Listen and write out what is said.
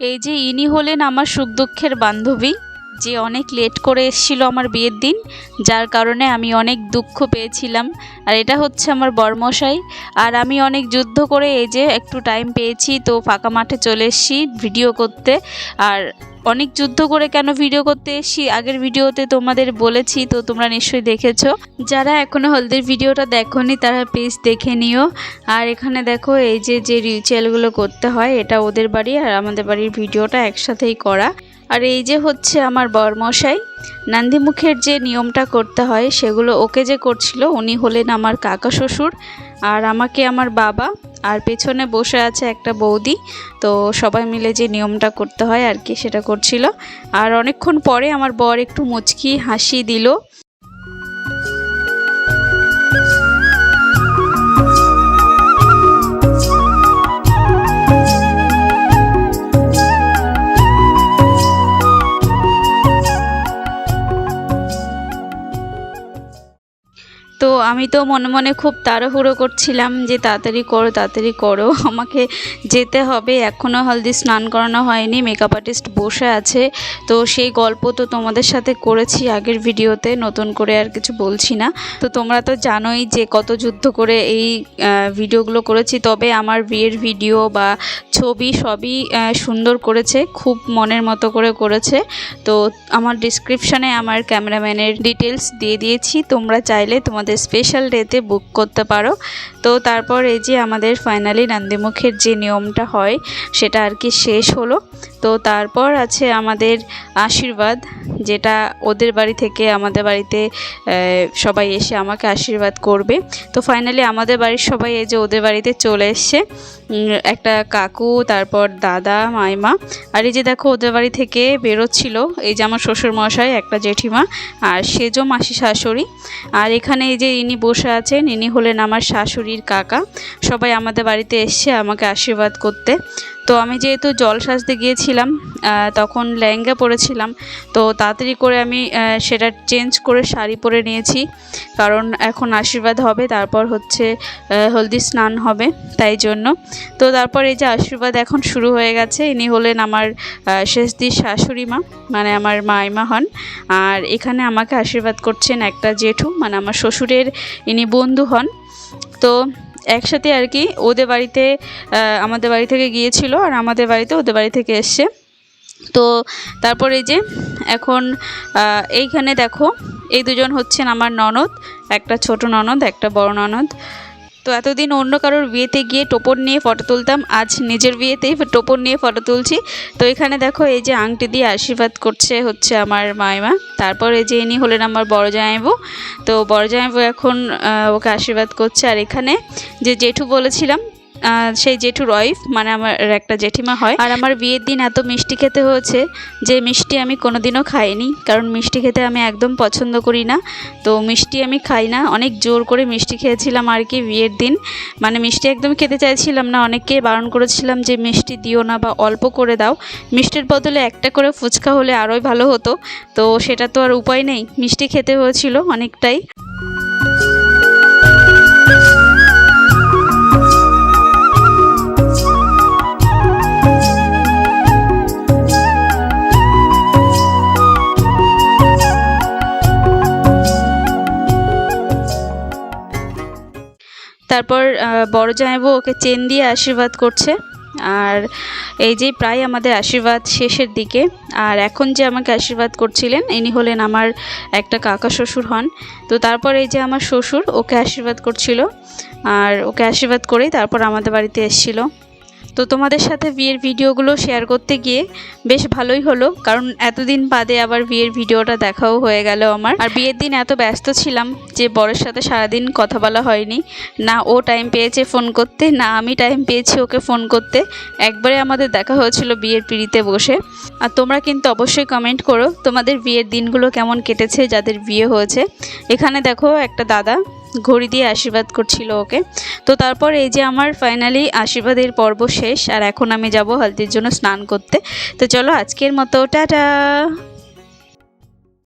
এই যে ইনি হলেন আমার সুখ দুঃখের বান্ধবী। যে অনেক লেট করে এসেছিল আমার বিয়ের দিন, যার কারণে আমি অনেক দুঃখ পেয়েছিলাম। আর এটা হচ্ছে আমার বরমশাই। আর আমি অনেক যুদ্ধ করে এই যে একটু টাইম পেয়েছি, তো ফাঁকা মাঠে চলে এসেছি ভিডিও করতে। আর অনেক যুদ্ধ করে কেন ভিডিও করতে এসেছি? আগের ভিডিওতে তোমাদের বলেছি, তো তোমরা নিশ্চয়ই দেখেছ। যারা এখনও হলদির ভিডিওটা দেখোনি, তারা প্লিজ দেখে নিও। আর এখানে দেখো, এই যে যে রিচুয়ালগুলো করতে হয়, এটা ওদের বাড়ি আর আমাদের বাড়ির ভিডিওটা একসাথেই করা। আর এই যে হচ্ছে আমার বরমশাই, নান্দিমুখের যে নিয়মটা করতে হয় সেগুলো ওকে যে করছিল, উনি হলেন আমার কাকা শ্বশুর আর আমাকে আমার বাবা আর পেছনে বসে আছে একটা বৌদি। তো সবাই মিলে যে নিয়মটা করতে হয় আর কি সেটা করছিল। আর অনেকক্ষণ পরে আমার বর একটু মুচকি হাসি দিল। তো আমি তো মনে মনে খুব তাড়াহুড়ো করছিলাম যে তাড়াতাড়ি করো তাড়াতাড়ি করো। আমাকে যেতে হবে। এখনও হলদি স্নান করানো হয়নি। মেকআপ আর্টিস্ট বসে আছে। তো সেই গল্প তো তোমাদের সাথে করেছি আগের ভিডিওতে। নতুন করে আর কিছু বলছি না। তো তোমরা তো জানোই যে কত যুদ্ধ করে এই ভিডিওগুলো করেছি। তবে আমার বিয়ের ভিডিও বা ছবি সবই সুন্দর করেছে। খুব মনের মতো করে করেছে। তো আমার ডিসক্রিপশানে আমার ক্যামেরাম্যানের ডিটেলস দিয়ে দিয়েছি। তোমরা চাইলে তোমাদের স্পেশাল ডেতে বুক করতে পারো। তো তারপর এই যে আমাদের ফাইনালি নান্দিমুখের যে নিয়মটা হয়, সেটা আর কি শেষ হলো। তো তারপর আছে আমাদের আশীর্বাদ, যেটা ওদের বাড়ি থেকে আমাদের বাড়িতে সবাই এসে আমাকে আশীর্বাদ করবে। তো ফাইনালি আমাদের বাড়ির সবাই এই যে ওদের বাড়িতে চলে এসছে। একটা কাকু, তারপর দাদা, মাইমা। আর এই যে দেখো ওদের বাড়ি থেকে বেরোচ্ছিল এই যে আমার শ্বশুর মশাই একটা জেঠিমা আর সেজো মাসি শাশুড়ি। আর এখানে এই যে ইনি বসে আছেন, ইনি হলেন আমার শাশুড়ির কাকা। সবাই আমাদের বাড়িতে এসছে আমাকে আশীর্বাদ করতে। তো আমি যেহেতু জল সাজতে গিয়েছিলাম তখন লেহেঙ্গা পরেছিলাম, তো তাড়াতাড়ি করে আমি সেটা চেঞ্জ করে শাড়ি পরে নিয়েছি, কারণ এখন আশীর্বাদ হবে, তারপর হচ্ছে হলদি স্নান হবে, তাই জন্য। তো তারপর এই যে আশীর্বাদ এখন শুরু হয়ে গেছে, ইনি হলেন আমার শেষদির শাশুড়ি মা মানে আমার মাইমা হন, আর এখানে আমাকে আশীর্বাদ করছেন একটা জেঠু মানে আমার শ্বশুরের ইনি বন্ধু হন। তো একসাথে আর কি ওদের বাড়িতে আমাদের বাড়ি থেকে গিয়েছিল আর আমাদের বাড়িতে ওদের বাড়ি থেকে এসছে। তো তারপরে এই যে এখন এইখানে দেখো, এই দুজন হচ্ছেন আমার ননদ, একটা ছোট ননদ, একটা বড় ননদ। তো এতদিন অন্য কারোর বিয়েতে গিয়ে টোপর নিয়ে ফটো তুলতাম, আজ নিজের বিয়েতেই টোপর নিয়ে ফটো তুলছি। তো এখানে দেখো এই যে আংটি দিয়ে আশীর্বাদ করছে হচ্ছে আমার মাইমা তারপর এই যে ইনি হলেন আমার বড় জামাইবু। তো বড় জামাইবু এখন ওকে আশীর্বাদ করছে। আর এখানে যে জেঠু বলেছিলাম সেই জেঠুর ওয়াইফ মানে আমার একটা জেঠিমা হয়। আর আমার বিয়ের দিন এত মিষ্টি খেতে হয়েছে যে মিষ্টি আমি কোনোদিনও খাইনি, কারণ মিষ্টি খেতে আমি একদম পছন্দ করি না। তো মিষ্টি আমি খাই না, অনেক জোর করে মিষ্টি খেয়েছিলাম আর কি বিয়ের দিন। মানে মিষ্টি একদম খেতে চাইছিলাম না, অনেককে বারণ করেছিলাম যে মিষ্টি দিও না বা অল্প করে দাও। মিষ্টির বদলে একটা করে ফুচকা হলে আরোই ভালো হতো, তো সেটা তো আর উপায় নেই। মিষ্টি খেতে হয়েছিল অনেকটাই। তারপর বড় জামাইবু ওকে চেন দিয়ে আশীর্বাদ করছে। আর এই যে প্রায় আমাদের আশীর্বাদ শেষের দিকে, আর এখন যে আমাকে আশীর্বাদ করছিলেন, ইনি হলেন আমার একটা কাকা শ্বশুর হন। তো তারপর এই যে আমার শ্বশুর, ওকে আশীর্বাদ করছিল। আর ওকে আশীর্বাদ করেই তারপর আমাদের বাড়িতে এসেছিল। তো তোমাদের সাথে বিয়ের ভিডিওগুলো শেয়ার করতে গিয়ে বেশ ভালোই হলো, কারণ এতদিন বাদে আবার বিয়ের ভিডিওটা দেখাও হয়ে গেল আমার। আর বিয়ের দিন এত ব্যস্ত ছিলাম যে বরের সাথে সারাদিন কথা বলা হয়নি। না ও টাইম পেয়েছে ফোন করতে, না আমি টাইম পেয়েছি ওকে ফোন করতে। একবারে আমাদের দেখা হয়েছিল বিয়ের পিড়িতে বসে। আর তোমরা কিন্তু অবশ্যই কমেন্ট করো তোমাদের বিয়ের দিনগুলো কেমন কেটেছে, যাদের বিয়ে হয়েছে। এখানে দেখো একটা দাদা ঘড়ি দিয়ে আশীর্বাদ করছিল ওকে। তো তারপর এই যে আমার ফাইনালি আশীর্বাদের পর্ব শেষ, আর এখন আমি যাব হলদির জন্য স্নান করতে। তো চলো আজকের মতো, টাটা!